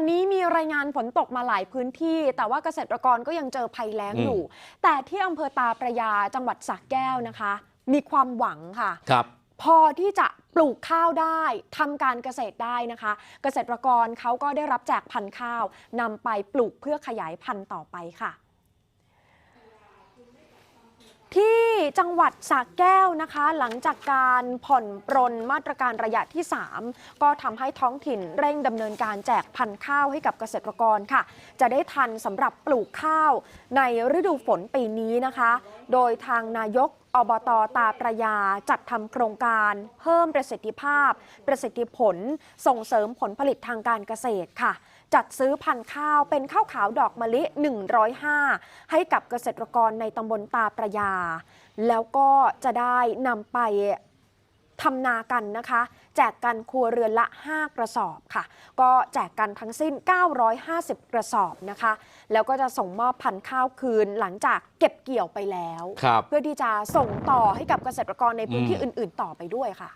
ตอนนี้มีรายงานฝนตกมาหลายพื้นที่ แต่ว่าเกษตรกรก็ยังเจอภัยแล้งอืมอยู่ แต่ที่อำเภอตาประยาจังหวัดสระแก้วนะคะ มีความหวังค่ะครับพอที่จะปลูกข้าวได้ทำการเกษตรได้นะคะ เกษตรกรเขาก็ได้รับแจกพันธุ์ข้าว นำไปปลูกเพื่อขยายพันธุ์ต่อไปค่ะ ที่ จังหวัดสระแก้วนะคะ หลังจากการผ่อนปรนมาตรการระยะที่ 3 ก็ทำให้ท้องถิ่นเร่งดำเนินการแจกพันธุ์ข้าวให้กับเกษตรกรค่ะ จะได้ทันสำหรับปลูกข้าวในฤดูฝนปีนี้นะคะ โดยทางนายก อบตตาประยาจัดทำโครงการเพิ่มประสิทธิภาพ ประสิทธิผล ส่งเสริมผลผลิตทางการเกษตรค่ะ จัดซื้อพันธุ์ข้าวเป็นข้าวขาวดอกมะลิ 105 ให้กับเกษตรกรในตำบลตาประยา แล้วก็จะได้นำไป ทำนากันนะคะ แจกกันครัวเรือนละ 5 กระสอบค่ะ ก็แจกกันทั้งสิ้น 950 กระสอบนะคะ แล้วก็จะส่งมอบพันธุ์ข้าวคืนหลังจากเก็บเกี่ยวไปแล้วครับเพื่อที่จะส่งต่อให้กับเกษตรกรในพื้นที่อืมอื่น ๆ ต่อไปด้วยค่ะ